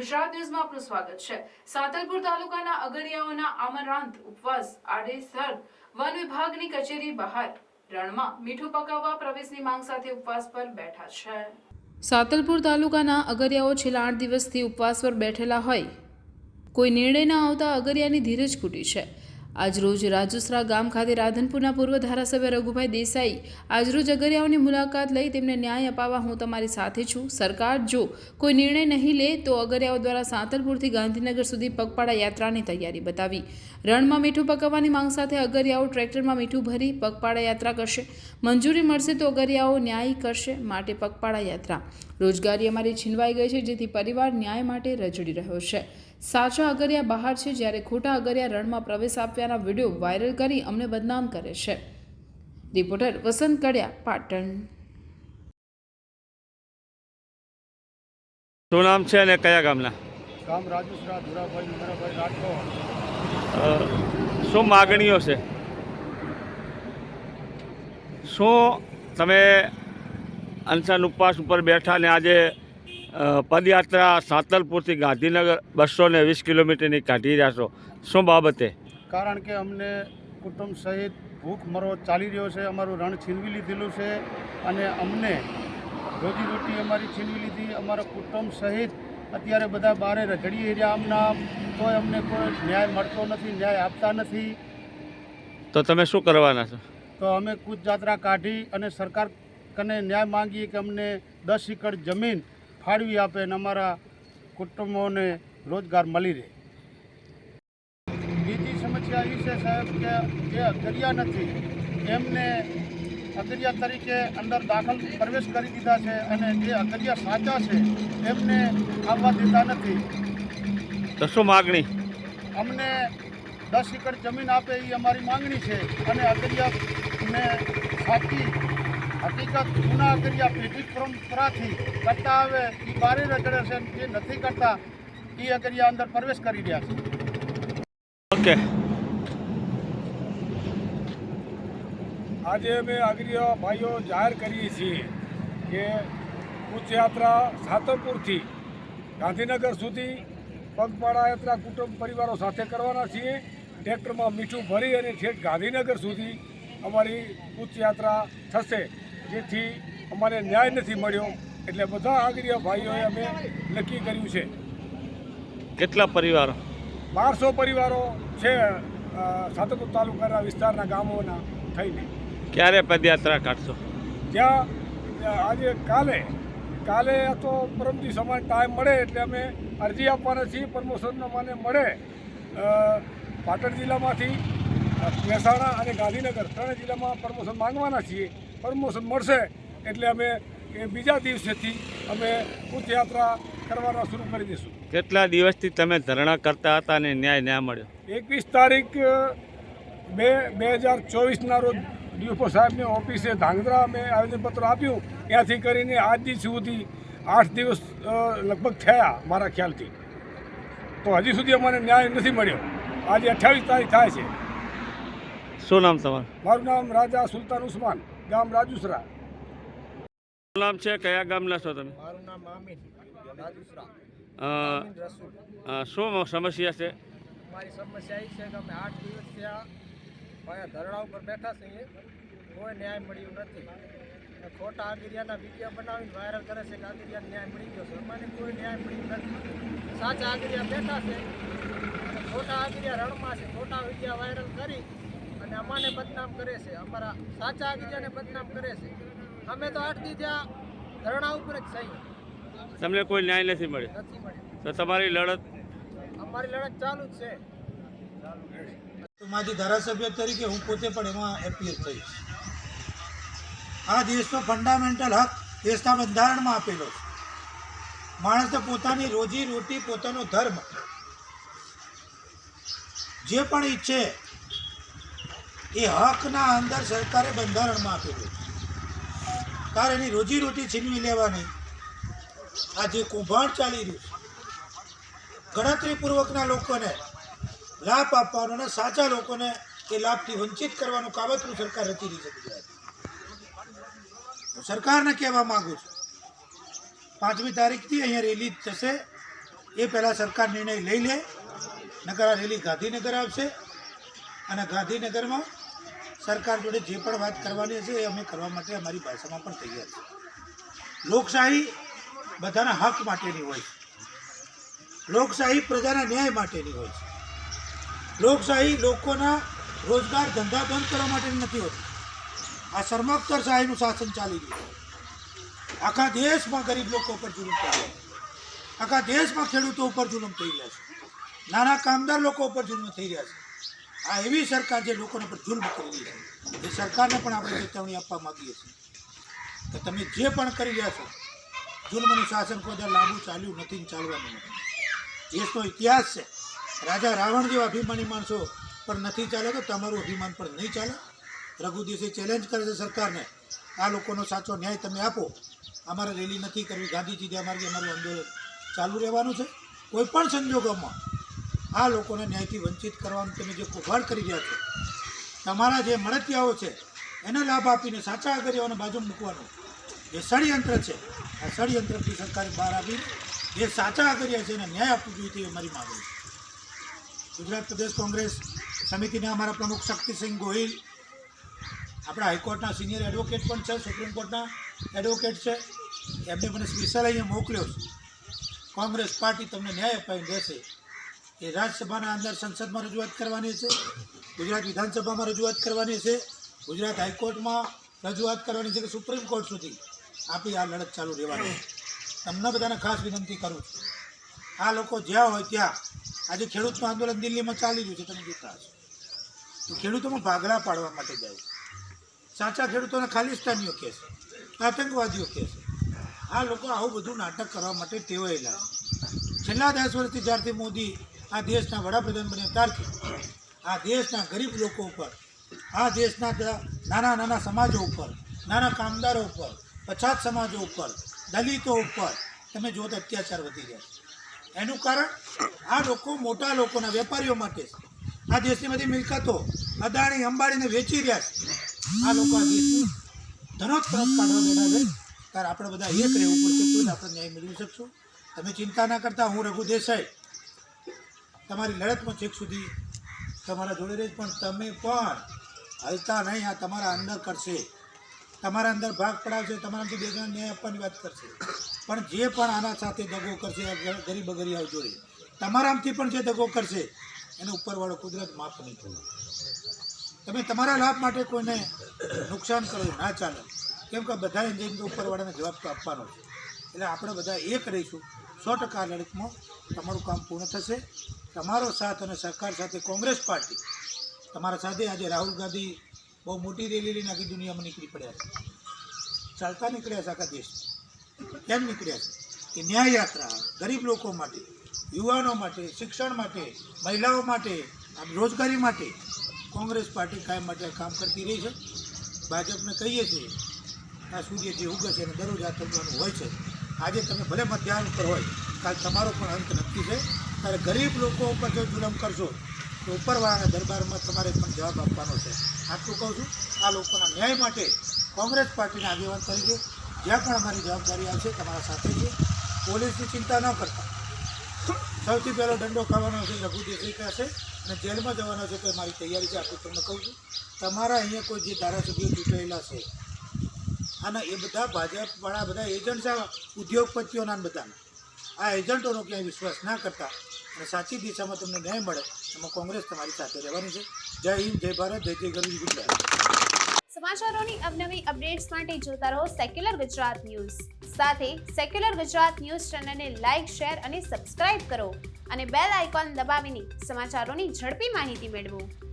ગુજરાત ન્યૂઝમાં આપનું સ્વાગત છે. સાતલપુર તાલુકાના અગરિયાઓના આમરાંત ઉપવાસ આડેસર વન વિભાગની કચેરી બહાર રણમાં મીઠું પકાવવા પ્રવેશની માંગ સાથે ઉપવાસ પર બેઠા છે. સાતલપુર તાલુકાના અગરિયાઓ છેલ્લા આઠ દિવસથી ઉપવાસ પર બેઠેલા હોય. કોઈ નિર્ણય ન આવતા અગરિયાની ધીરજ ખૂટી છે. આજરોજ રાજુસરા ગામ ખાતે રાધનપુરના પૂર્વ ધારાસભ્ય રઘુભાઈ દેસાઈ આજરોજ અગરિયાઓની મુલાકાત લઈ તેમને ન્યાય અપાવવા હું તમારી સાથે છું. સરકાર જો કોઈ નિર્ણય નહીં લે તો અગરિયાઓ દ્વારા સાંતલપુરથી ગાંધીનગર સુધી પગપાળા યાત્રાની તૈયારી બતાવી. રણમાં મીઠું પકાવવાની માંગ સાથે અગરિયાઓ ટ્રેક્ટરમાં મીઠું ભરી પગપાળા યાત્રા કરશે. મંજૂરી મળશે તો અગરિયાઓ ન્યાય કરશે માટે પગપાળા યાત્રા. રોજગારી અમારી છીનવાઈ ગઈ છે, જેથી પરિવાર ન્યાય માટે રજડી રહ્યો છે. સાચા અગરિયા બહાર છે જ્યારે ખોટા અગરિયા રણમાં પ્રવેશ આપ્યાના વીડિયો વાયરલ કરી અમને બદનામ કરે છે. રિપોર્ટર વસંત કડિયા પાટણ. શું નામ છે અને કયા ગામના? ગામ રાજુસરા ધુરાભાઈ મુરાભાઈ રાઠોડ શું માગણીઓ છે? શું તમે અનશન ઉપવાસ ઉપર બેઠા ને આજે પદયાત્રા સાંતલપુરથી ગાંધીનગર બસો ને વીસ કિલોમીટરની કાઢી રહ્યા છો. શું બાબતે? કારણ કે અમને કુટુંબ સહિત ભૂખ મરો ચાલી રહ્યો છે અમારું રણ છીનવી લીધેલું છે અને અમને રોજીરોટી અમારી છીનવી લીધી. અમારા કુટુંબ સહિત અત્યારે બધા બારે રખડી રહ્યા. આમના આમ. તોય અમને કોઈ ન્યાય મળતો નથી ન્યાય આપતા નથી. તો તમે શું કરવાના છો? તો અમે કૂચ જાત્રા કાઢી અને સરકાર કને ન્યાય માંગીએ કે અમને દસ એકર જમીન ફાળવી આપે અને અમારા કુટુંબોને રોજગાર મળી રહે. બીજી સમસ્યા એ છે સાહેબ કે જે અગરિયા નથી એમને અગરિયા તરીકે અંદર દાખલ પ્રવેશ કરી દીધા છે અને જે અગરિયા સાચા છે એમને આવવા દેતા નથી. તો શું માગણી? અમને દસ એકર જમીન આપે એ અમારી માંગણી છે અને અગરિયાને સાચી હકીકત જૂના અગરિયા પેઢી પરંપરાથી કરતા આવે એ બારે રગડે છે જે નથી કરતા એ અગરિયા અંદર પ્રવેશ કરી રહ્યા છે. ઓકે. આજે અમે આગરીય ભાઈઓ જાહેર કરીએ છીએ કે ઉચ્ચ સાતમપુરથી સાતરપુરથી ગાંધીનગર સુધી પગપાળા યાત્રા કુટુંબ પરિવારો સાથે કરવાના છીએ. ટ્રેક્ટરમાં મીઠું ભરી અને છેક ગાંધીનગર સુધી અમારી કૂચયાત્રા થશે. જેથી અમારે ન્યાય નથી મળ્યો એટલે બધા આગરીય ભાઈઓએ અમે નક્કી કર્યું છે. કેટલા પરિવારો? બારસો પરિવારો છે સાતપુર તાલુકાના વિસ્તારના ગામોના થઈને. ક્યારે પદયાત્રા કાઢશો? જ્યાં આજે કાલે કાલે તો પરમજી સમાન ટાઈમ મળે એટલે અમે અરજી આપવાના છીએ પ્રમોશનનો મને મળે. પાટણ જિલ્લામાંથી મહેસાણા અને ગાંધીનગર ત્રણેય જિલ્લામાં પ્રમોશન માંગવાના છીએ. પ્રમોશન મળશે એટલે અમે એ બીજા દિવસેથી અમે યાત્રા કરવાના શરૂ કરી દઈશું. કેટલા દિવસથી તમે ધરણા કરતા હતા અને ન્યાય ના મળ્યો? એકવીસ તારીખ બે બે હજાર ચોવીસના રોજ ડીએફઓ સાહેબની ઓફિસે ધાંગધ્રા અમે આવેદનપત્ર આપ્યું. ત્યાંથી કરીને આજ દી સુધી આઠ દિવસ લગભગ થયા મારા ખ્યાલથી. તો હજી સુધી અમને ન્યાય નથી મળ્યો. આજે અઠ્યાવીસ તારીખ થાય છે. શું નામ તમારું? મારું નામ રાજા સુલતાન ઉસ્માન. ગામ રાજુસરા. નામ છે? કયા ગામના છો તમે? મારું નામ આમીન રાજુસરા. શું સમસ્યા છે? મારી સમસ્યા એ છે કે અમે આઠ દિવસ થયા અહીંયા ધરણા ઉપર બેઠા છીએ. કોઈ ન્યાય મળ્યું નથી. ખોટા આગિરિયાના વીડિયો બનાવીને વાયરલ કરે છે કે આગિરિયા ન્યાય મળી ગયો છે. અમારે કોઈ ન્યાય મળ્યું નથી. સાચા આગિરિયા બેઠા છે. ખોટા આગિરિયા રણમાં છે. ખોટા વિડીયા વાયરલ કરી અને અમાને બદનામ કરે છે. અમારા સાચા આગેજાને બદનામ કરે છે. અમે તો આઠ દી ત્યાં ધરણા ઉપર જ સહી તમને કોઈ ન્યાય નથી મળ્યો? નથી મળ્યો. તો તમારી લડત? અમારી લડત ચાલુ જ છે. તો માજી ધારાસભ્ય તરીકે હું પોતે પણ એમાં એપીએસ થઈશ. આ દેશનો ફંડામેન્ટલ હક દેશના બંધારણમાં આપેલો છે. માણસે પોતાની રોજી રોટી પોતાનો ધર્મ. જે પણ ઈચ્છે એ હકના અંદર સરકારે બંધારણમાં આપેલું. તારે એની રોજી રોટી છીનવી લેવાની. આ જે કૌભાંડ ચાલી રહ્યું છે, ગણતરીપૂર્વકના લોકોને લાભ આપવાનો અને સાચા લોકોને એ લાભથી વંચિત કરવાનું કાવતરું સરકાર રચી રહી છે ગુજરાત સરકારને કહેવા માગું છું, પાંચમી તારીખથી અહીંયા રેલી થશે. એ પહેલાં સરકાર નિર્ણય લઈ લે નગર આ રેલી ગાંધીનગર આવશે અને ગાંધીનગરમાં સરકાર જોડે જે પણ વાત કરવાની હશે એ અમે કરવા માટે અમારી ભાષામાં પણ તૈયાર છે લોકશાહી બધાના હક માટેની હોય છે. લોકશાહી પ્રજાના ન્યાય માટેની હોય છે. લોકશાહી લોકોના રોજગાર ધંધા બંધ કરવા માટેની નથી હોતી. આ શર્મોત્તર શાહીનું શાસન ચાલી રહ્યું આખા દેશમાં ગરીબ લોકો ઉપર જુલુમ છે. આખા દેશમાં ખેડૂતો ઉપર જુલમ થઈ રહ્યા છે. નાના કામદાર લોકો ઉપર જુલમ થઈ રહ્યા છે. આ એવી સરકાર જે લોકોને પર જુલ્મ કરી છે. એ સરકારને પણ આપણે ચેતવણી આપવા માગીએ છીએ. કે તમે જે પણ કરી રહ્યા છો, જુલ્મનું શાસન કોઈ લાંબુ ચાલ્યું નથી ચાલવાનું નથી. દેશનો ઇતિહાસ છે. રાજા રાવણ જેવા અભિમાની માણસો પણ નથી ચાલે તો તમારું અભિમાન પણ નહીં ચાલે. રઘુ ચેલેન્જ કરે છે સરકારને, આ લોકોનો સાચો ન્યાય તમે આપો. અમારે રેલી નથી કરવી. ગાંધીજી અમારી અમારું આંદોલન ચાલુ રહેવાનું છે. કોઈ પણ સંજોગોમાં આ લોકોને ન્યાયથી વંચિત કરવાનું તમે જે કૌભાંડ કરી રહ્યા છો, તમારા જે મળતિયાઓ છે, એને લાભ આપીને સાચા આગળીઓને બાજુ મૂકવાનો. જે ષડયંત્ર છે, આ ષડયંત્રથી સરકારે બહાર આવી, જે સાચા આગળિયા છે એને ન્યાય આપવો જોઈએ તેવી અમારી માગણી છે. ગુજરાત પ્રદેશ કોંગ્રેસ સમિતિના અમારા પ્રમુખ શક્તિસિંહ ગોહિલ, આપણા હાઈકોર્ટના સિનિયર એડવોકેટ પણ છે, સુપ્રીમ કોર્ટના એડવોકેટ છે, એમને મને સ્પેશિયલ અહીંયા મોકલ્યો છે. કોંગ્રેસ પાર્ટી તમને ન્યાય અપાવી દેશે. એ રાજ્યસભાના અંદર સંસદમાં રજૂઆત કરવાની છે, ગુજરાત વિધાનસભામાં રજૂઆત કરવાની છે, ગુજરાત હાઈકોર્ટમાં રજૂઆત કરવાની છે કે સુપ્રીમ કોર્ટ સુધી. આપી આ લડત ચાલુ રહેવાની. તમને બધાને ખાસ વિનંતી કરું છું. આ લોકો જ્યાં હોય ત્યાં. આજે ખેડૂતનું આંદોલન દિલ્હીમાં ચાલી રહ્યું છે, તમે જોતા હશો. તો ખેડૂતોમાં ભાગલા પાડવા માટે જાય સાચા ખેડૂતોને ખાલિસ્તાનીઓ કહેશે આતંકવાદીઓ કહેશે આ લોકો આવું બધું નાટક કરવા માટે ટેવાયેલા છે. છેલ્લા દસ વર્ષથી જ્યારથી મોદી આ દેશના વડાપ્રધાન બન્યા ત્યારથી. આ દેશના ગરીબ લોકો ઉપર, આ દેશના નાના નાના સમાજો ઉપર, નાના કામદારો ઉપર, પછાત સમાજો ઉપર, દલિતો ઉપર તમે જુઓ તો અત્યાચાર વધી છે. એનું કારણ, આ લોકો મોટા લોકોના વેપારીઓ માટે આ દેશની બધી મિલકતો અદાણી, અંબાણીને વેચી રહ્યા છે. આ લોકો આ દેશની ધનોત્કરત કાઢવા બેઠા છે. ત્યારે આપણે બધા એક રહેવું પડશે, તો જ આપણે ન્યાય મેળવી શકશું. તમે ચિંતા ના કરતા, હું રઘુ દેસાઈ. તમારી લડતમાં છેક સુધી તમારા જોડે રહે પણ તમે પણ હલતા નહીં, આ તમારા અંદર કરશે. તમારા અંદર ભાગ પડાવશે તમારા બે જણા ન્યાય આપવાની વાત કરશે. પણ જે પણ આના સાથે દગો કરશે ગરીબ ગરીબ જોડે, તમારામાંથી પણ જે દગો કરશે, એને ઉપરવાળો કુદરત માફ નહીં થયો તમે તમારા લાભ માટે કોઈને નુકસાન કરો ના ચાલે. કેમ કે બધા જઈને ઉપરવાળાને જવાબ તો આપવાનો છે. એટલે આપણે બધા એક રહીશું. સો ટકા લડતમાં તમારું કામ પૂર્ણ થશે. તમારો સાથ અને સહકાર સાથે કોંગ્રેસ પાર્ટી, તમારા સાથે આજે રાહુલ ગાંધી બહુ મોટી રેલી લઈને આખી દુનિયામાં નીકળી પડ્યા છે. ચાલતા નીકળ્યા છે આખા દેશ કેમ નીકળ્યા છે? કે ન્યાય યાત્રા ગરીબ લોકો માટે, યુવાનો માટે, શિક્ષણ માટે, મહિલાઓ માટે રોજગારી માટે કોંગ્રેસ પાર્ટી કાયમ માટે કામ કરતી રહી છે. ભાજપને કહીએ છીએ, આ સૂર્ય જે ઉગે છે એને દરરોજ આ થવાનું હોય છે. આજે તમે ભલે મધ્યાહન ઉપર હોય, કાલ તમારો પણ અંત નક્કી છે. ત્યારે ગરીબ લોકો ઉપર જો જુલમ કરશો, તો ઉપરવાળાના દરબારમાં તમારે પણ જવાબ આપવાનો છે. આટલું કહું છું, આ લોકોના ન્યાય માટે કોંગ્રેસ પાર્ટીના આગેવાન તરીકે જ્યાં પણ અમારી જવાબદારી આવશે તમારા સાથે છે. પોલીસની ચિંતા ન કરતા. સૌથી પહેલો દંડો ખાવાનો છે રઘુ દેસાઈ પાસે અને જેલમાં જવાનો છે, તો મારી તૈયારી છે, આટલું તમને કહું છું. તમારા અહીંયા કોઈ જે ધારાસભ્યો ચૂંટાયેલા છે, અને એ બધા ભાજપવાળા બધા એજન્ટ છે ઉદ્યોગપતિઓના બધાના. આ એજન્ટોનો ક્યાંય વિશ્વાસ ના કરતા. અને સાચી દિશામાં તમને ન્યાય મળે, એમાં કોંગ્રેસ તમારી સાથે રહેવાની છે. જય હિન્દ, જય ભારત, જય જય ગરવી ગુજરાત. સમાચારોની અવનવી અપડેટ્સ માટે જોતા રહો સેક્યુલર ગુજરાત ન્યૂઝ સાથે સેક્યુલર ગુજરાત ન્યૂઝ ચેનલને લાઇક શેર અને સબસ્ક્રાઇબ કરો અને બેલ આઇકોન દબાવીને સમાચારોની ઝડપી માહિતી મેળવો.